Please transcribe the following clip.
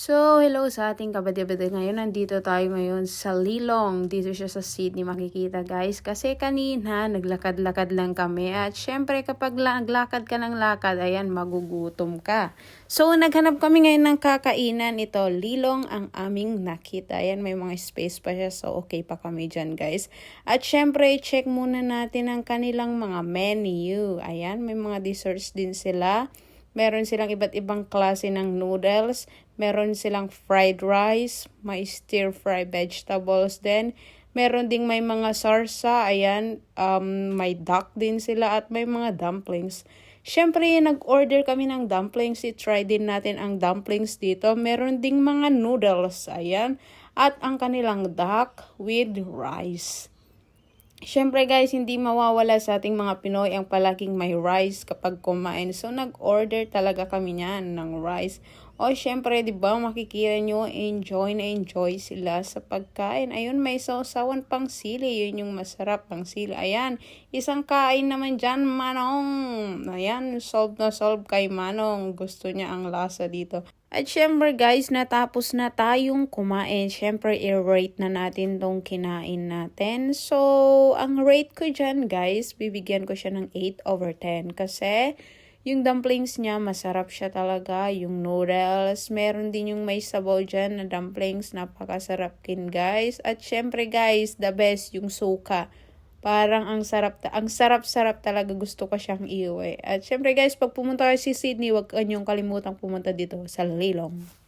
So, hello sa ating kabady-bady ngayon. Nandito tayo ngayon sa Lilong. Dito siya sa Sydney makikita guys. Kasi kanina naglakad-lakad lang kami. At syempre kapag naglakad ka ng lakad, ayan magugutom ka. So, naghanap kami ngayon ng kakainan. Ito, Lilong ang aming nakita. Ayan, may mga space pa siya. So, okay pa kami dyan guys. At syempre, check muna natin ang kanilang mga menu. Ayan, may mga desserts din sila. Meron silang iba't ibang klase ng noodles. Meron silang fried rice, may stir fry vegetables din. Meron ding may mga sarsa, ayan, um, may duck din sila at may mga dumplings. Siyempre, nag-order kami ng dumplings. I-try din natin ang dumplings dito. Meron ding mga noodles, ayan. At ang kanilang duck with rice. Siyempre guys, hindi mawawala sa ating mga Pinoy ang palaging may rice kapag kumain. So nag-order talaga kami niyan ng rice. O syempre, 'di ba, makikita nyo enjoy na enjoy sila sa pagkain. Ayun, may sausawan pang sili, 'yun yung masarap pang sili. Ayan, isang kain naman diyan, Manong. Ayan, solve na solve kay Manong. Gusto niya ang lasa dito. At syempre guys, natapos na tayong kumain. Syempre, i-rate na natin tong kinain natin. So, ang rate ko dyan guys, bibigyan ko siya ng 8 over 10. Kasi, yung dumplings niya, masarap siya talaga. Yung noodles, meron din yung may sabaw dyan na dumplings. Napakasarap kin guys. At syempre guys, the best, yung suka. Parang ang sarap, ta- ang sarap-sarap talaga gusto ko siyang iuwi. At syempre guys, pag pumunta kayo si Sydney, huwag kanyong kalimutang pumunta dito sa Lilong.